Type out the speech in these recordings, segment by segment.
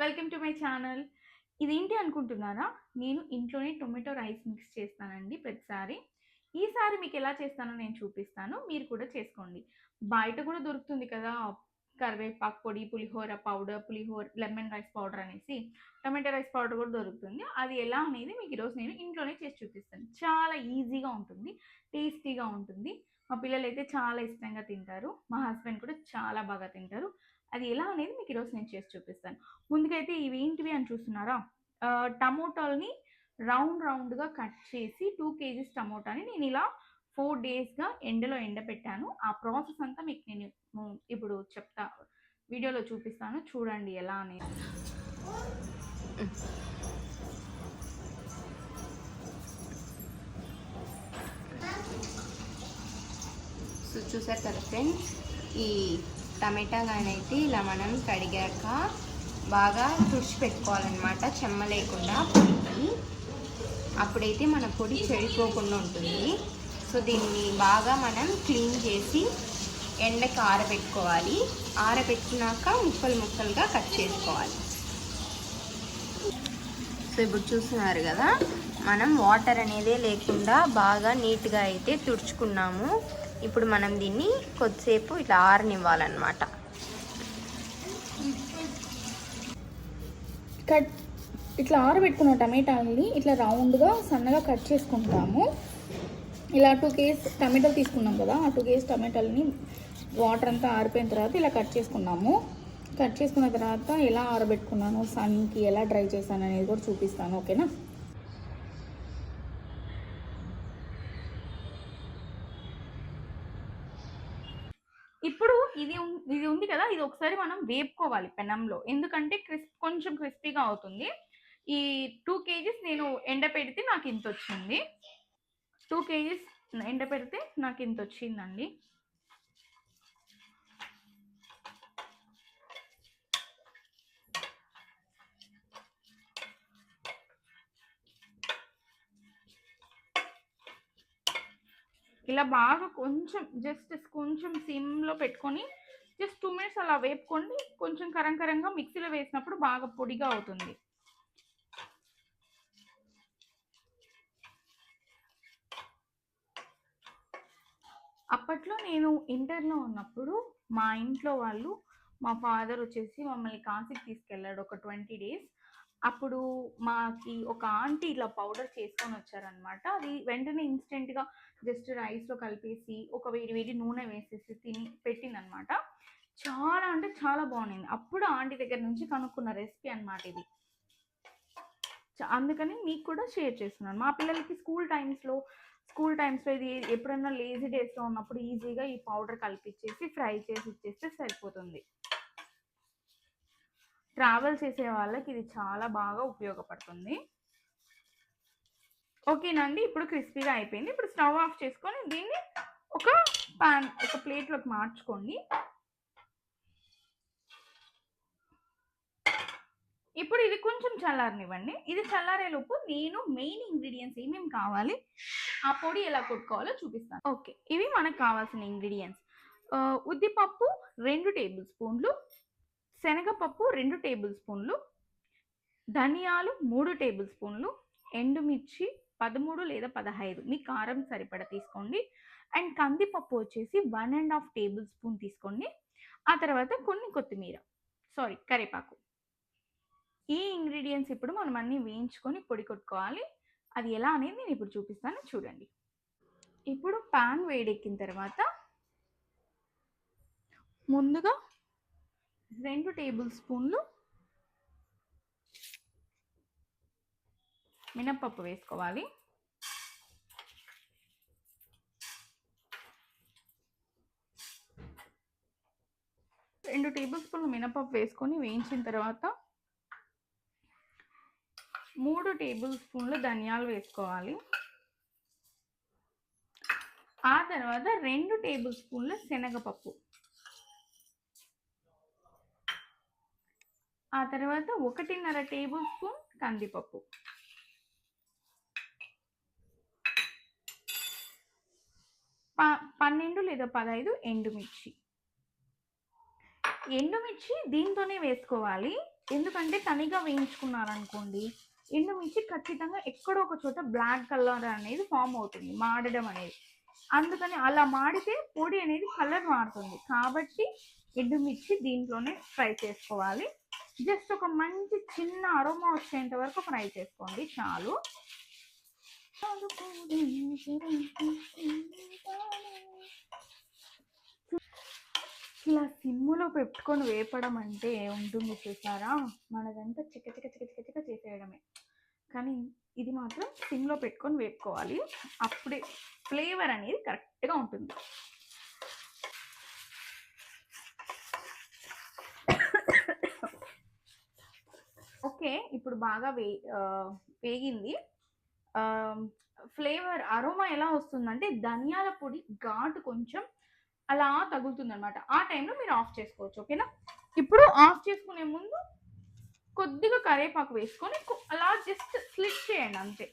Welcome to my channel. ఇదేంటి అనుకుంటున్నారా నేను ఇంట్లోనే టొమాటో రైస్ మిక్స్ చేస్తానండి ప్రతిసారి. ఈసారి మీకు ఎలా చేస్తానో నేను చూపిస్తాను. మీరు కూడా చేసుకోండి. బయట కూడా దొరుకుతుంది కదా కరివేపాకు పొడి pulihora powder pulihora lemon rice powder అనేసి టొమాటో రైస్ పౌడర్ కూడా దొరుకుతుంది. అది ఎలా అనేది మీకు ఈరోజు నేను ఇంట్లోనే చేసి చూపిస్తాను. చాలా ఈజీగా ఉంటుంది టేస్టీగా ఉంటుంది. మా పిల్లలు అయితే చాలా ఇష్టంగా తింటారు. మా హస్బెండ్ కూడా చాలా బాగా తింటారు. అది ఎలా అనేది మీకు ఈరోజు నేను చేసి చూపిస్తాను. ముందుకైతే ఇవి ఏంటివి అని చూస్తున్నారా? టమోటాలని టమోటాల్ని రౌండ్ రౌండ్గా కట్ చేసి టూ కేజీస్ టమోటాని నేను ఇలా ఫోర్ డేస్గా ఎండలో ఎండబెట్టాను ఆ ప్రాసెస్ అంతా మీకు నేను ఇప్పుడు చెప్తా వీడియోలో చూపిస్తాను. చూడండి ఎలా అనేది. సో చూసారు కదా ఫ్రెండ్స్ ఈ టమాటా అయితే ఇలా మనం కడిగాక బాగా తుడిచి పెట్టుకోవాలన్నమాట. చెమ్మ లేకుండా పొడికి. అప్పుడైతే మన పొడి చెడిపోకుండా ఉంటుంది. సో దీన్ని బాగా మనం క్లీన్ చేసి ఎండకి ఆరబెట్టుకోవాలి. ఆరబెట్టినాక ముక్కలు ముక్కలుగా కట్ చేసుకోవాలి. సో ఇప్పుడు చూస్తున్నారు కదా మనం వాటర్ అనేదే లేకుండా బాగా నీట్గా అయితే తుడుచుకున్నాము. ఇప్పుడు మనం దీన్ని కొద్దిసేపు ఇట్లా ఆరనివ్వాలన్నమాట. కట్ ఇట్లా ఆరబెట్టుకున్న టమాటాలని ఇట్లా రౌండ్గా సన్నగా కట్ చేసుకుంటాము. ఇలా టూ కేస్ టమాటాలు తీసుకున్నాం కదా ఆ టూ కేస్ టమాటాలని వాటర్ అంతా ఆరిపోయిన తర్వాత ఇలా కట్ చేసుకున్నాము. కట్ చేసుకున్న తర్వాత ఎలా ఆరబెట్టుకున్నాను సన్కి ఎలా డ్రై చేశాను అనేది కూడా చూపిస్తాను ఓకేనా? ఇప్పుడు ఇది ఉం- ఇది ఉంది కదా ఇది ఒకసారి మనం వేపుకోవాలి పెనంలో. ఎందుకంటే క్రిస్ప్ కొంచెం క్రిస్పీగా అవుతుంది. ఈ టూ కేజీస్ నేను ఎండ పెడితే నాకు ఇంత వచ్చింది టూ కేజీస్ ఎండ పెడితే నాకు ఇంత వచ్చిందండి ఇలా బాగా కొంచెం జస్ట్ కొంచెం సిమ్లో పెట్టుకొని జస్ట్ టూ మినిట్స్ అలా వేపుకోండి. కొంచెం కరంకరంగా మిక్సీలో వేసినప్పుడు బాగా పొడిగా అవుతుంది. అప్పట్లో నేను ఇంటర్లో ఉన్నప్పుడు మా ఇంట్లో వాళ్ళు మా ఫాదర్ వచ్చేసి మమ్మల్ని కాశీకి తీసుకెళ్ళాడు ఒక ట్వంటీ డేస్. అప్పుడు మాకి ఒక ఆంటీ ఇలా పౌడర్ చేసుకొని వచ్చారనమాట అది వెంటనే ఇన్స్టెంట్గా జస్ట్ రైస్లో కలిపేసి ఒక వేడి వేడి నూనె వేసేసి తిని పెట్టిందనమాట. చాలా అంటే చాలా బాగుంది అప్పుడు ఆంటీ దగ్గర నుంచి కనుక్కున్న రెసిపీ అన్నమాట ఇది. అందుకని మీకు కూడా షేర్ చేస్తున్నాను. మా పిల్లలకి స్కూల్ టైమ్స్లో స్కూల్ టైమ్స్లో ఇది ఎప్పుడన్నా లేజీ డేస్లో ఉన్నప్పుడు ఈజీగా ఈ పౌడర్ కలిపిచ్చేసి ఫ్రై చేసి ఇచ్చేస్తే సరిపోతుంది. ట్రావెల్ చేసే వాళ్ళకి ఇది చాలా బాగా ఉపయోగపడుతుంది. ఓకేనండి ఇప్పుడు క్రిస్పీగా అయిపోయింది. ఇప్పుడు స్టవ్ ఆఫ్ చేసుకొని దీన్ని ఒక పాన్ ఒక ప్లేట్లోకి మార్చుకోండి. ఇప్పుడు ఇది కొంచెం చల్లారనివ్వండి. ఇది చల్లారేలోపు నేను మెయిన్ ఇంగ్రీడియంట్స్ ఏమేమి కావాలి ఆ పొడి ఎలా కొట్టుకోవాలో చూపిస్తాను. ఓకే ఇవి మనకు కావాల్సిన ఇంగ్రీడియంట్స్. ఉద్దిపప్పు రెండు టేబుల్ స్పూన్లు శనగపప్పు రెండు టేబుల్ స్పూన్లు ధనియాలు మూడు టేబుల్ స్పూన్లు ఎండుమిర్చి పదమూడు లేదా పదహైదు. మీ కారం సరిపడ తీసుకోండి. అండ్ కందిపప్పు వచ్చేసి one and half tablespoon తీసుకోండి. ఆ తర్వాత కొన్ని కొత్తిమీర. సారీ కరివేపాకు. ఈ ఇంగ్రీడియంట్స్ ఇప్పుడు మనం అన్నీ వేయించుకొని పొడి కొట్టుకోవాలి. అది ఎలా అనేది నేను ఇప్పుడు చూపిస్తాను. చూడండి. ఇప్పుడు పాన్ వేడెక్కిన తర్వాత ముందుగా రెండు టేబుల్ స్పూన్లు మినప్పప్పు వేసుకోవాలి. రెండు టేబుల్ స్పూన్లు మినపప్పు వేసుకొని వేయించిన తర్వాత మూడు టేబుల్ స్పూన్లు ధనియాలు వేసుకోవాలి. ఆ తర్వాత రెండు టేబుల్ స్పూన్ల శనగపప్పు. ఆ తర్వాత ఒకటిన్నర టేబుల్ స్పూన్ కందిపప్పు. ప- పన్నెండు లేదా పదహైదు ఎండుమిర్చి. ఎండుమిర్చి దీంతోనే వేసుకోవాలి. ఎందుకంటే తనిగా వేయించుకున్నారనుకోండి ఎండుమిర్చి ఖచ్చితంగా ఎక్కడో ఒక చోట బ్లాక్ కలర్ అనేది ఫామ్ అవుతుంది మాడడం అనేది. అందుకని అలా మాడితే పొడి అనేది కలర్ మారుతుంది. కాబట్టి ఎండుమిర్చి దీంట్లోనే ఫ్రై చేసుకోవాలి. జస్ట్ ఒక మంచి చిన్న అరోమా వచ్చేంత వరకు ఫ్రై చేసుకోండి చాలు. ఇలా సిమ్ములో పెట్టుకొని వేపడం అంటే ఉంటుంది చూసారా? మనదంతా చిక్క చిక్క చిక్క చిక్క చిక్క చేసేయడమే. కానీ ఇది మాత్రం సిమ్లో పెట్టుకొని వేపుకోవాలి. అప్పుడే ఫ్లేవర్ అనేది కరెక్ట్గా ఉంటుంది. ఓకే ఇప్పుడు బాగా వే వేగింది. ఫ్లేవర్ అరోమా ఎలా వస్తుందంటే ధనియాల పొడి ఘాటు కొంచెం అలా తగులుతుందనమాట ఆ టైంలో మీరు ఆఫ్ చేసుకోవచ్చు ఓకేనా? ఇప్పుడు ఆఫ్ చేసుకునే ముందు కొద్దిగా కరివేపాకు వేసుకొని అలా జస్ట్ స్లిట్ చేయండి అంతే.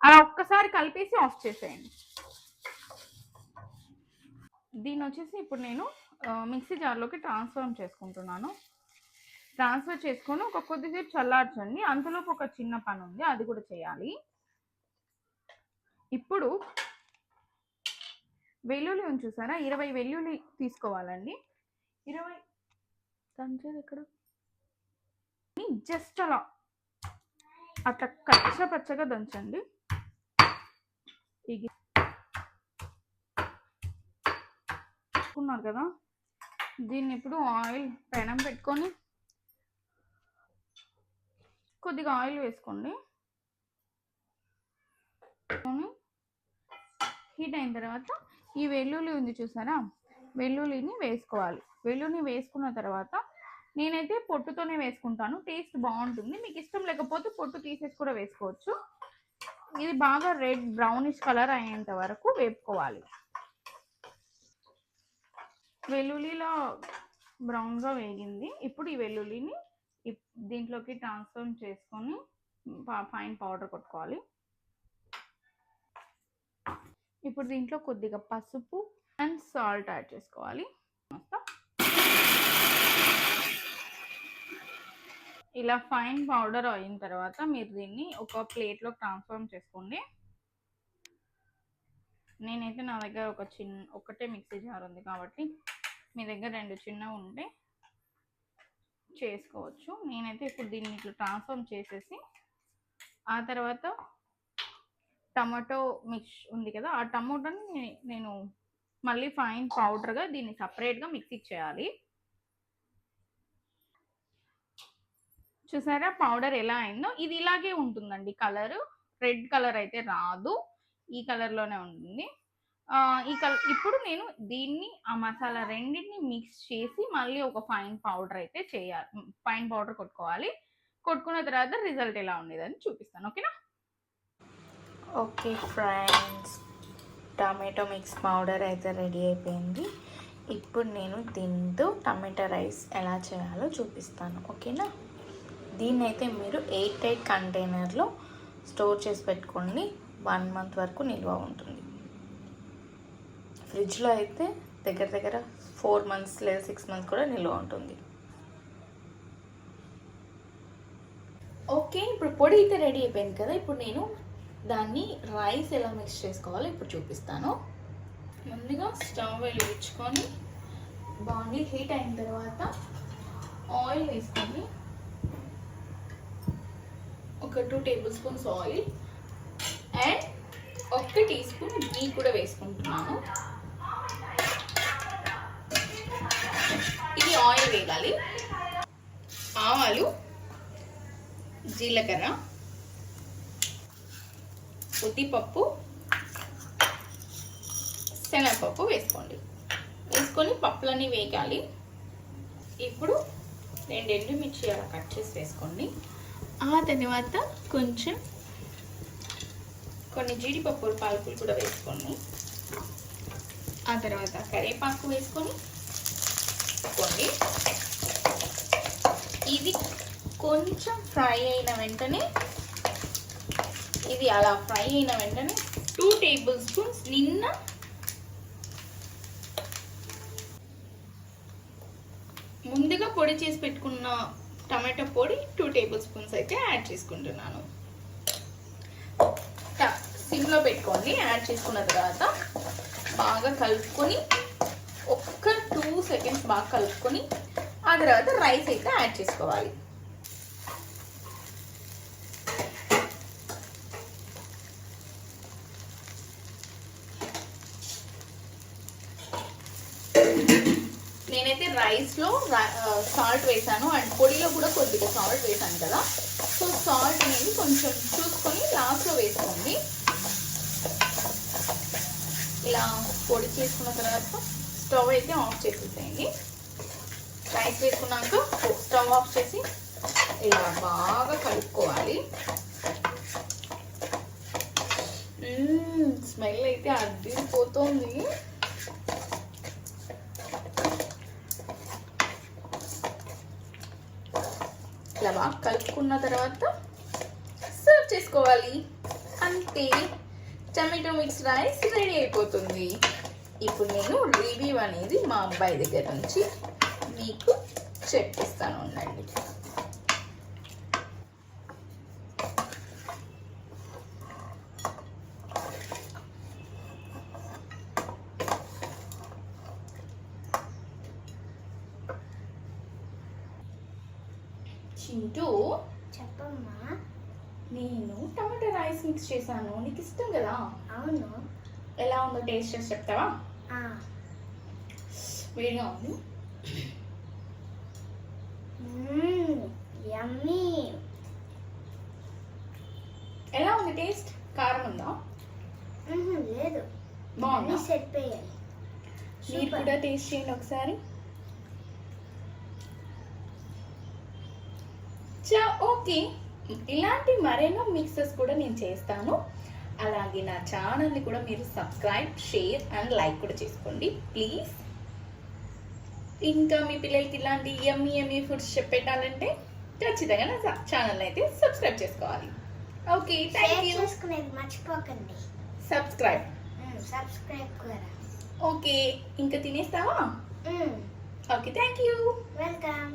అలా ఒక్కసారి కలిపేసి ఆఫ్ చేసేయండి. దీన్ని వచ్చేసి ఇప్పుడు నేను మిక్సీ జార్లోకి ట్రాన్స్ఫర్ చేసుకుంటున్నాను. ట్రాన్స్ఫర్ చేసుకొని ఒక కొద్దిసేపు చల్లార్చండి. అంతలోపు ఒక చిన్న పని ఉంది అది కూడా చేయాలి. ఇప్పుడు వెల్లుల్లి ఉంది చూసారా? ఇరవై వెల్లుల్లి తీసుకోవాలండి. ఇరవై తంచేది ఎక్కడ? జస్ట్ అలా. అట్లా కచ్చ పచ్చగా దంచండి. ఇది ఉన్నారు కదా? దీన్ని ఇప్పుడు ఆయిల్ పెనం పెట్టుకొని కొద్దిగా ఆయిల్ వేసుకోండి. హీట్ అయిన తర్వాత ఈ వెల్లుల్లి ఉంది చూసారా? వెల్లుల్లిని వేసుకోవాలి. వెల్లుల్లి వేసుకున్న తర్వాత నేనైతే పొట్టుతోనే వేసుకుంటాను. టేస్ట్ బాగుంటుంది. మీకు ఇష్టం లేకపోతే పొట్టు తీసేసి కూడా వేసుకోవచ్చు. ఇది బాగా రెడ్ బ్రౌనిష్ కలర్ అయ్యేంత వరకు వేపుకోవాలి. వెల్లుల్లిలో బ్రౌన్గా వేగింది. ఇప్పుడు ఈ వెల్లుల్లిని ఇప్- దీంట్లోకి ట్రాన్స్ఫర్ చేసుకొని ఫైన్ పౌడర్ కొట్టుకోవాలి. ఇప్పుడు దీంట్లో కొద్దిగా పసుపు అండ్ సాల్ట్ యాడ్ చేసుకోవాలి. మొత్తం ఇలా ఫైన్ పౌడర్ అయిన తర్వాత మీరు దీన్ని ఒక ప్లేట్లో ట్రాన్స్ఫార్మ్ చేసుకోండి. నేనైతే నా దగ్గర ఒక చిన్న ఒకటే మిక్సీ జార్ ఉంది కాబట్టి మీ దగ్గర రెండు చిన్నవి ఉంటే చేసుకోవచ్చు. నేనైతే ఇప్పుడు దీన్ని ఇట్లా ట్రాన్స్ఫార్మ్ చేసేసి ఆ తర్వాత టమాటో మిక్స్ ఉంది కదా ఆ టమాటోని నేను మళ్ళీ ఫైన్ పౌడర్గా దీన్ని సపరేట్గా మిక్సీ చేయాలి చూసారా పౌడర్ ఎలా అయిందో? ఇది ఇలాగే ఉంటుందండి కలర్. రెడ్ కలర్ అయితే రాదు. ఈ కలర్లోనే ఉంటుంది. ఈ కలర్ ఇప్పుడు నేను దీన్ని ఆ మసాలా రెండింటిని మిక్స్ చేసి మళ్ళీ ఒక ఫైన్ పౌడర్ అయితే చేయాలి. ఫైన్ పౌడర్ కొట్టుకోవాలి. కొట్టుకున్న తర్వాత రిజల్ట్ ఎలా ఉండేదని చూపిస్తాను. ఓకేనా? Okay friends tomato mix powder అయితే రెడీ అయిపోయింది. ఇప్పుడు నేను దీంతో టమాటో రైస్ ఎలా చేయాలో చూపిస్తాను ఓకేనా? దీన్ని అయితే మీరు ఎయిట్ ఎయిట్ కంటైనర్లో స్టోర్ చేసి పెట్టుకోండి. వన్ మంత్ వరకు నిల్వ ఉంటుంది. ఫ్రిడ్జ్లో అయితే దగ్గర దగ్గర ఫోర్ మంత్స్ లేదా సిక్స్ మంత్స్ కూడా నిల్వ ఉంటుంది. ఓకే ఇప్పుడు పొడి అయితే రెడీ అయిపోయింది కదా? ఇప్పుడు నేను దాన్ని రైస్ ఎలా మిక్స్ చేసుకోవాలో ఇప్పుడు చూపిస్తాను. ముందుగా స్టవ్ వెలిగించుకొని బాండీ హీట్ అయిన తర్వాత ఆయిల్ వేసుకొని ఒక two tablespoons oil and ఒక్క టీ స్పూన్ గీ కూడా వేసుకుంటున్నాను. ఇది ఆయిల్ వేయాలి. ఆవాలు జీలకర్ర ఉద్దిపప్పు శనగపప్పు వేసుకోండి. వేసుకొని పప్పులన్నీ వేగాలి. ఇప్పుడు రెండు ఎండుమిర్చి అలా కట్ చేసి వేసుకోండి. ఆ తర్వాత కొంచెం కొన్ని జీడిపప్పు పాలకులు కూడా వేసుకోండి. ఆ తర్వాత కరివేపాకు వేసుకొని వేసుకోండి. ఇది కొంచెం ఫ్రై అయిన వెంటనే ఇది అలా ఫ్రై అయిన వెంటనే టూ టేబుల్ స్పూన్స్ నిన్న ముందుగా పొడి చేసి పెట్టుకున్న టమాటో పొడి టూ టేబుల్ స్పూన్స్ అయితే యాడ్ చేసుకుంటున్నాను. సిమ్లో పెట్టుకోండి యాడ్ చేసుకున్న తర్వాత బాగా కలుపుకొని ఒక్క టూ సెకండ్స్ బాగా కలుపుకొని ఆ తర్వాత రైస్ అయితే యాడ్ చేసుకోవాలి నేనైతే రైస్లో సాల్ట్ వేసాను. అండ్ పొడిలో కూడా కొద్దిగా సాల్ట్ వేసాను కదా. సో సాల్ట్ అనేది కొంచెం చూసుకొని లాస్ట్లో వేసుకోండి. ఇలా పొడి చేసుకున్న తర్వాత స్టవ్ అయితే ఆఫ్ చేసేసేయండి. రైస్ వేసుకున్నాక స్టవ్ ఆఫ్ చేసి ఇలా బాగా కలుపుకోవాలి. స్మెల్ అయితే అద్దిరిపోతుంది ఇలా బాగా కలుపుకున్న తర్వాత సర్వ్ చేసుకోవాలి. అంతే టమాటో మిక్స్ రైస్ రెడీ అయిపోతుంది. ఇప్పుడు నేను రివ్యూ అనేది మా అబ్బాయి దగ్గర నుంచి మీకు చెప్పిస్తాను ఉండండి. చింటూ చెప్పమ్మా. నేను టమాటో రైస్ మిక్స్ చేశాను. నీకు ఇష్టం కదా? అవును. ఎలా ఉందో టేస్ట్ చేసి చెప్తావా? వేడిగా ఉంది. యమ్మీ. ఎలా ఉంది టేస్ట్? కారం ఉందా? లేదు. బాగుందా? అన్నీ సరిపోయాయి. మీరు. కూడా టేస్ట్ చేయండి ఒకసారి. ఓకే. ఇలాంటి మరెన్నో మిక్సెస్ కూడా నేను చేస్తాను. అలాగే నా ఛానల్ని కూడా మీరు సబ్స్క్రైబ్ షేర్ అండ్ లైక్ కూడా చేసుకోండి. ప్లీజ్. ఇంకా మీ పిల్లలకి ఇలాంటి ఎమ్మి ఎమ్మి ఫుడ్స్ చెప్పేటాలంటే ఖచ్చితంగా నా ఛానల్ అయితే సబ్స్క్రైబ్ చేసుకోవాలి. ఓకే థ్యాంక్ యూ మర్చిపోకండి. సబ్స్క్రైబ్. సబ్స్క్రైబ్ కూడా. ఓకే ఇంకా తినేస్తావా? Okay thank you welcome